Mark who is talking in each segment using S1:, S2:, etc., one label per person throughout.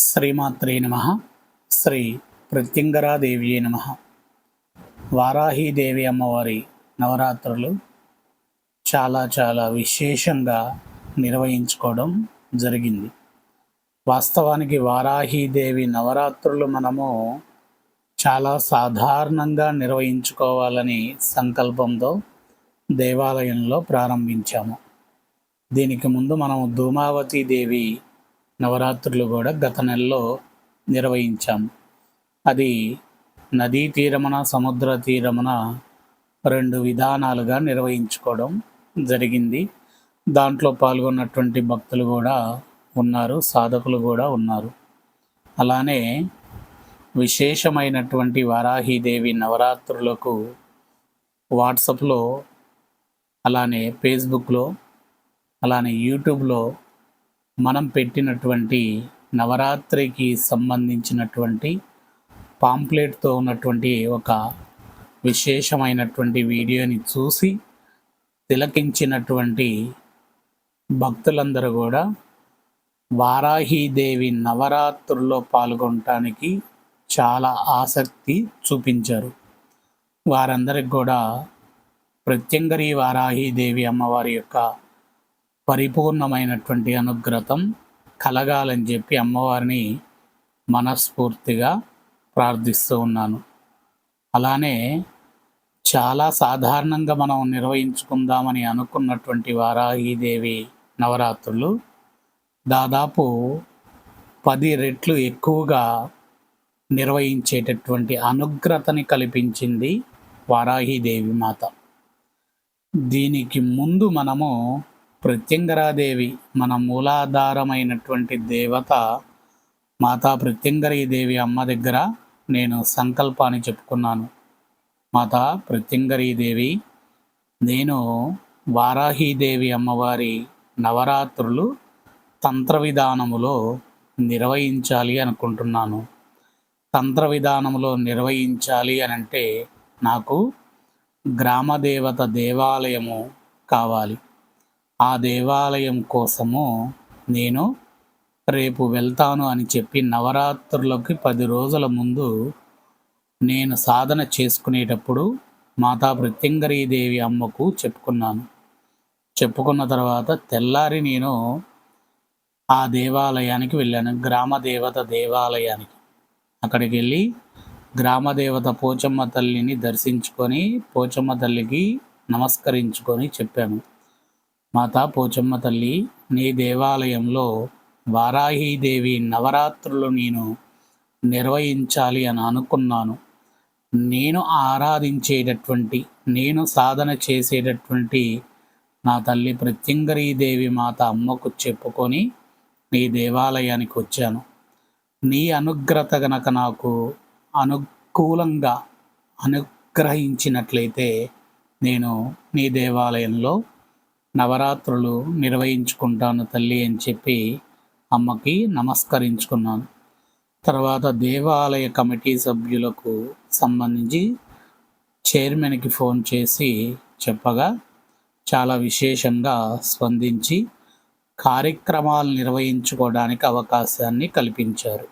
S1: శ్రీమాత్రే నమ. శ్రీ ప్రత్యంగరాదేవియే నమ. వారాహీదేవి అమ్మవారి నవరాత్రులు చాలా చాలా విశేషంగా నిర్వహించుకోవడం జరిగింది. వాస్తవానికి వారాహీదేవి నవరాత్రులు మనము చాలా సాధారణంగా నిర్వహించుకోవాలని సంకల్పంతో దేవాలయంలో ప్రారంభించాము. దీనికి ముందు మనము ధూమావతి దేవి నవరాత్రులు కూడా గత నెలలో నిర్వహించాము. అది నదీ తీరమున సముద్ర తీరమున రెండు విధానాలుగా నిర్వహించుకోవడం జరిగింది. దాంట్లో పాల్గొన్నటువంటి భక్తులు కూడా ఉన్నారు సాధకులు కూడా ఉన్నారు. అలానే విశేషమైనటువంటి వారాహీదేవి నవరాత్రులకు వాట్సప్లో అలానే ఫేస్బుక్లో అలానే యూట్యూబ్లో మనం పెట్టినటువంటి నవరాత్రికి సంబంధించినటువంటి పాంప్లెట్తో ఉన్నటువంటి ఒక విశేషమైనటువంటి వీడియోని చూసి తిలకించినటువంటి భక్తులందరూ కూడా వారాహీదేవి నవరాత్రుల్లో పాల్గొనటానికి చాలా ఆసక్తి చూపించారు. వారందరికి కూడా ప్రత్యంగరి వారాహీదేవి అమ్మవారి యొక్క పరిపూర్ణమైనటువంటి అనుగ్రతం కలగాలని చెప్పి అమ్మవారిని మనస్ఫూర్తిగా ప్రార్థిస్తూ ఉన్నాను. అలానే చాలా సాధారణంగా మనం నిర్వహించుకుందామని అనుకున్నటువంటి వారాహీదేవి నవరాత్రులు దాదాపు పది రెట్లు ఎక్కువగా నిర్వహించేటటువంటి అనుగ్రతని కల్పించింది వారాహీదేవి మాత. దీనికి ముందు మనము ప్రత్యంగరాదేవి మన మూలాధారమైనటువంటి దేవత మాతా ప్రత్యంగరీదేవి అమ్మ దగ్గర నేను సంకల్పాన్ని చెప్పుకున్నాను. మాతా ప్రత్యంగరీదేవి నేను వారాహీదేవి అమ్మవారి నవరాత్రులు తంత్ర విధానములో నిర్వహించాలి అనుకుంటున్నాను. తంత్ర విధానంలో నిర్వహించాలి అని అంటే నాకు గ్రామదేవత దేవాలయము కావాలి. ఆ దేవాలయం కోసము నేను రేపు వెళ్తాను అని చెప్పి నవరాత్రులకి పది రోజుల ముందు నేను సాధన చేసుకునేటప్పుడు మాతా దేవి అమ్మకు చెప్పుకున్నాను. చెప్పుకున్న తర్వాత తెల్లారి నేను ఆ దేవాలయానికి వెళ్ళాను గ్రామదేవత దేవాలయానికి. అక్కడికి వెళ్ళి గ్రామదేవత పోచమ్మ తల్లిని దర్శించుకొని పోచమ్మ తల్లికి నమస్కరించుకొని చెప్పాను. మాతా పోచమ్మ తల్లి నీ దేవాలయంలో వారాహీదేవి నవరాత్రులు నేను నిర్వహించాలి అని అనుకున్నాను. నేను ఆరాధించేటటువంటి నేను సాధన చేసేటటువంటి నా తల్లి ప్రత్యంగరీదేవి మాత అమ్మకు చెప్పుకొని నీ దేవాలయానికి వచ్చాను. నీ అనుగ్రత గనక నాకు అనుకూలంగా అనుగ్రహించినట్లయితే నేను నీ దేవాలయంలో నవరాత్రులు నిర్వహించుకుంటాను తల్లి అని చెప్పి అమ్మకి నమస్కరించుకున్నాను. తర్వాత దేవాలయ కమిటీ సభ్యులకు సంబంధించి చైర్మన్కి ఫోన్ చేసి చెప్పగా చాలా విశేషంగా స్పందించి కార్యక్రమాలు నిర్వహించుకోవడానికి అవకాశాన్ని కల్పించారు.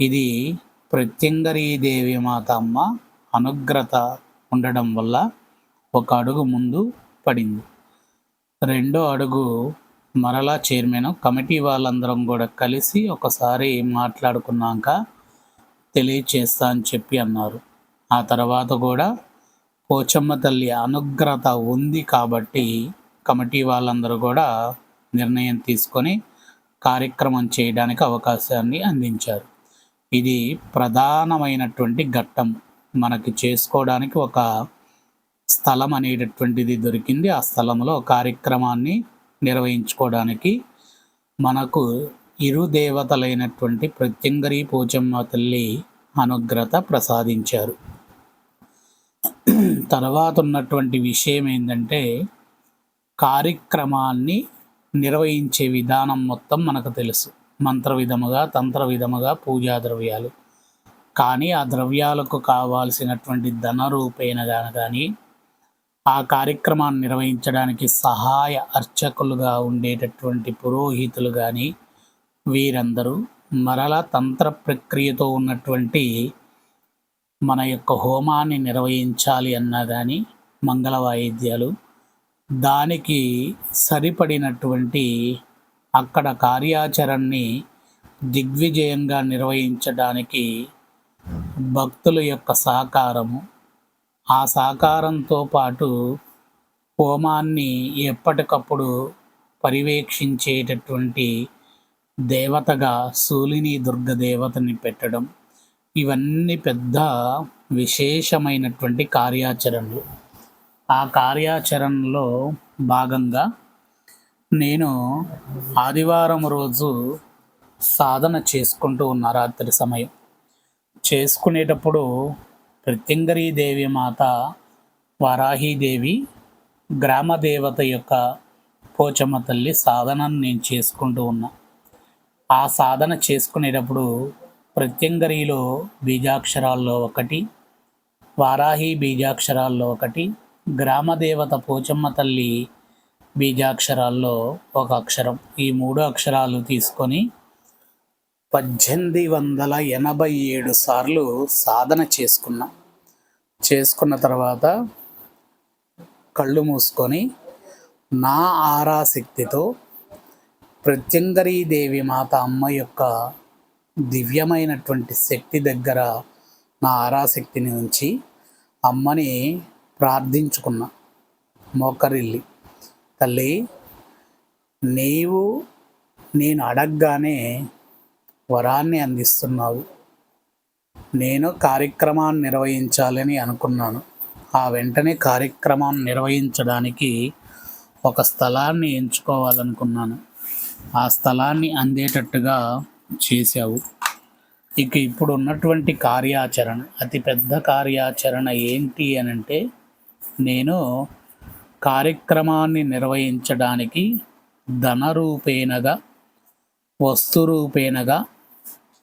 S1: ఇది ప్రత్యంగరీదేవి మాత అమ్మ అనుగ్రత ఉండడం వల్ల ఒక అడుగు ముందు పడింది. రెండో అడుగు మరలా చైర్మన్. కమిటీ వాళ్ళందరం కూడా కలిసి ఒకసారి మాట్లాడుకున్నాక తెలియచేస్తా అని చెప్పి అన్నారు. ఆ తర్వాత కూడా పోచమ్మ తల్లి అనుగ్రత ఉంది కాబట్టి కమిటీ వాళ్ళందరూ కూడా నిర్ణయం తీసుకొని కార్యక్రమం చేయడానికి అవకాశాన్ని అందించారు. ఇది ప్రధానమైనటువంటి ఘట్టం. మనకి చేసుకోవడానికి ఒక స్థలం అనేటటువంటిది దొరికింది. ఆ స్థలంలో కార్యక్రమాన్ని నిర్వహించుకోవడానికి మనకు ఇరు దేవతలైనటువంటి ప్రత్యంగరి పోచమ్మ తల్లి అనుగ్రత ప్రసాదించారు. తర్వాత ఉన్నటువంటి విషయం ఏంటంటే కార్యక్రమాన్ని నిర్వహించే విధానం మొత్తం మనకు తెలుసు. మంత్ర విధముగా తంత్ర విధముగా పూజా ద్రవ్యాలు. కానీ ఆ ద్రవ్యాలకు కావాల్సినటువంటి ధన రూపేణ కానీ ఆ కార్యక్రమాన్ని నిర్వహించడానికి సహాయ అర్చకులుగా ఉండేటటువంటి పురోహితులు కానీ వీరందరూ మరలా తంత్ర ప్రక్రియతో ఉన్నటువంటి మన యొక్క హోమాన్ని నిర్వహించాలి అన్నా కానీ మంగళ వాయిద్యాలు దానికి సరిపడినటువంటి అక్కడ కార్యాచరణని దిగ్విజయంగా నిర్వహించడానికి భక్తుల యొక్క సహకారము ఆ సహకారంతో పాటు హోమాన్ని ఎప్పటికప్పుడు పర్యవేక్షించేటటువంటి దేవతగా సూలిని దుర్గ దేవతని పెట్టడం ఇవన్నీ పెద్ద విశేషమైనటువంటి కార్యాచరణలు. ఆ కార్యాచరణలో భాగంగా నేను ఆదివారం రోజు సాధన చేసుకుంటూ ఉన్న రాత్రి సమయం. చేసుకునేటప్పుడు దేవి మాత వారాహీదేవి గ్రామదేవత యొక్క పోచమ్మ తల్లి సాధనను నేను చేసుకుంటూ ఉన్నా. ఆ సాధన చేసుకునేటప్పుడు ప్రత్యంగరిలో బీజాక్షరాల్లో ఒకటి వారాహి బీజాక్షరాల్లో ఒకటి గ్రామదేవత పోచమ్మ తల్లి బీజాక్షరాల్లో ఒక అక్షరం. ఈ మూడు అక్షరాలు తీసుకొని పద్దెనిమిది వందల ఎనభై ఏడు సార్లు సాధన చేసుకున్నాం. చేసుకున్న తర్వాత కళ్ళు మూసుకొని నా ఆరాశక్తితో దేవి మాత అమ్మ యొక్క దివ్యమైనటువంటి శక్తి దగ్గర నా ఆరాశక్తిని ఉంచి అమ్మని ప్రార్థించుకున్నా. మోకరిల్లి తల్లి నీవు నేను అడగగానే వరాన్ని అందిస్తున్నావు. నేను కార్యక్రమాన్ని నిర్వహించాలని అనుకున్నాను. ఆ వెంటనే కార్యక్రమాన్ని నిర్వహించడానికి ఒక స్థలాన్ని ఎంచుకోవాలనుకున్నాను. ఆ స్థలాన్ని అందేటట్టుగా చేశావు. ఇక ఇప్పుడు ఉన్నటువంటి కార్యాచరణ అతిపెద్ద కార్యాచరణ ఏంటి అని అంటే నేను కార్యక్రమాన్ని నిర్వహించడానికి ధనరూపేణగా వస్తురూపేణగా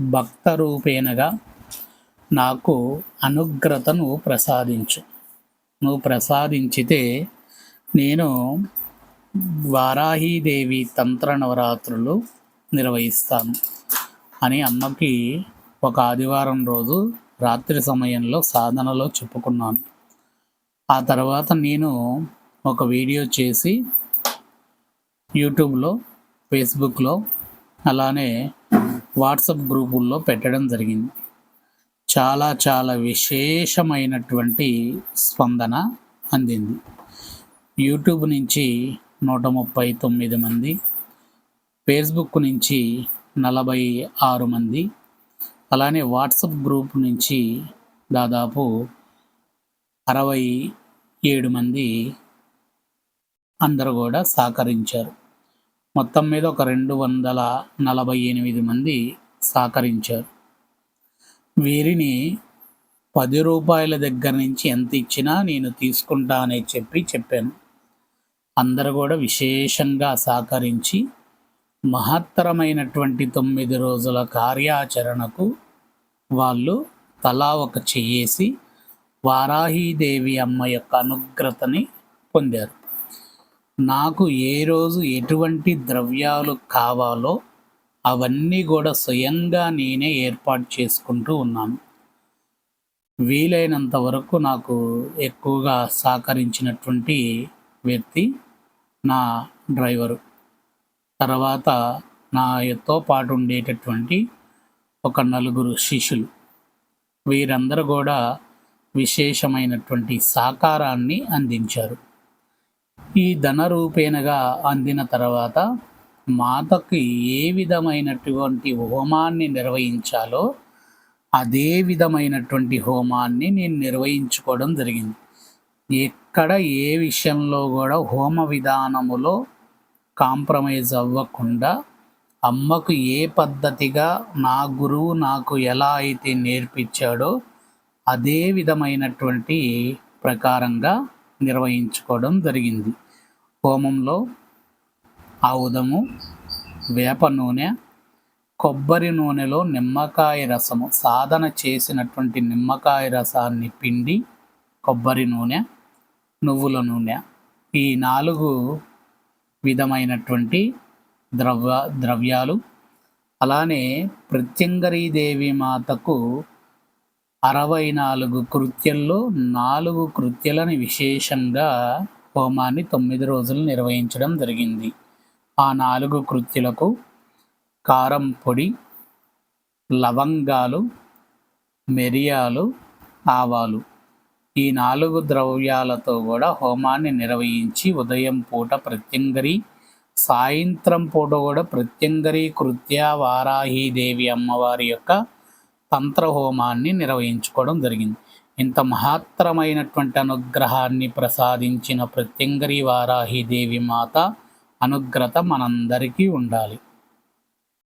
S1: భక్త రూపేణగా నాకు అనుగ్రతను ప్రసాదించు. నువ్వు ప్రసాదించితే నేను వారాహీదేవి తంత్ర నవరాత్రులు నిర్వహిస్తాను అని అమ్మకి ఒక ఆదివారం రోజు రాత్రి సమయంలో సాధనలో చెప్పుకున్నాను. ఆ తర్వాత నేను ఒక వీడియో చేసి యూట్యూబ్లో ఫేస్బుక్లో అలానే వాట్సాప్ గ్రూపుల్లో పెట్టడం జరిగింది. చాలా చాలా విశేషమైనటువంటి స్పందన అందింది. యూట్యూబ్ నుంచి నూట ముప్పై తొమ్మిది మంది ఫేస్బుక్ నుంచి నలభై ఆరు మంది అలానే వాట్సాప్ గ్రూప్ నుంచి దాదాపు అరవై ఏడు మంది అందరూ కూడా సహకరించారు. మొత్తం మీద ఒక రెండు వందల నలభై ఎనిమిది మంది సహకరించారు. వీరిని పది రూపాయల దగ్గర నుంచి ఎంత ఇచ్చినా నేను తీసుకుంటా అని చెప్పి చెప్పాను. అందరూ కూడా విశేషంగా సహకరించి మహత్తరమైనటువంటి తొమ్మిది రోజుల కార్యాచరణకు వాళ్ళు తలా ఒక చెయ్యేసి వారాహీదేవి అమ్మ యొక్క అనుగ్రతని పొందారు. నాకు ఏ రోజు ఎటువంటి ద్రవ్యాలు కావాలో అవన్నీ కూడా స్వయంగా నేనే ఏర్పాటు చేసుకుంటూ ఉన్నాను. వీలైనంత వరకు నాకు ఎక్కువగా సహకరించినటువంటి వ్యక్తి నా డ్రైవరు. తర్వాత నా పాటు ఉండేటటువంటి ఒక నలుగురు శిష్యులు. వీరందరూ కూడా విశేషమైనటువంటి సహకారాన్ని అందించారు. ఈ ధన రూపేణగా అందిన తర్వాత మాతకి ఏ విధమైనటువంటి హోమాన్ని నిర్వహించాలో అదే విధమైనటువంటి హోమాన్ని నేను నిర్వహించుకోవడం జరిగింది. ఎక్కడ ఏ విషయంలో కూడా హోమ విధానములో కాంప్రమైజ్ అవ్వకుండా అమ్మకు ఏ పద్ధతిగా నా గురువు నాకు ఎలా అయితే నేర్పించాడో అదే విధమైనటువంటి ప్రకారంగా నిర్వహించుకోవడం జరిగింది. హోమంలో ఆవుదము వేప నూనె కొబ్బరి నూనెలో నిమ్మకాయ రసము సాధన చేసినటువంటి నిమ్మకాయ రసాన్ని పిండి కొబ్బరి నూనె నువ్వుల నూనె ఈ నాలుగు విధమైనటువంటి ద్రవ్య ద్రవ్యాలు అలానే ప్రత్యంగరీ దేవి మాతకు అరవై నాలుగు కృత్యల్లో నాలుగు కృత్యలని విశేషంగా హోమాన్ని తొమ్మిది రోజులు నిర్వహించడం జరిగింది. ఆ నాలుగు కృత్యులకు కారం పొడి లవంగాలు మిరియాలు ఆవాలు. ఈ నాలుగు ద్రవ్యాలతో కూడా హోమాన్ని నిర్వహించి ఉదయం పూట ప్రత్యంగరి సాయంత్రం పూట కూడా ప్రత్యంగరి కృత్య వారాహీదేవి అమ్మవారి యొక్క తంత్ర హోమాన్ని నిర్వహించుకోవడం జరిగింది. ఇంత మహత్తరమైనటువంటి అనుగ్రహాన్ని ప్రసాదించిన ప్రత్యంగరి వారాహీదేవి మాత అనుగ్రత మనందరికీ ఉండాలి.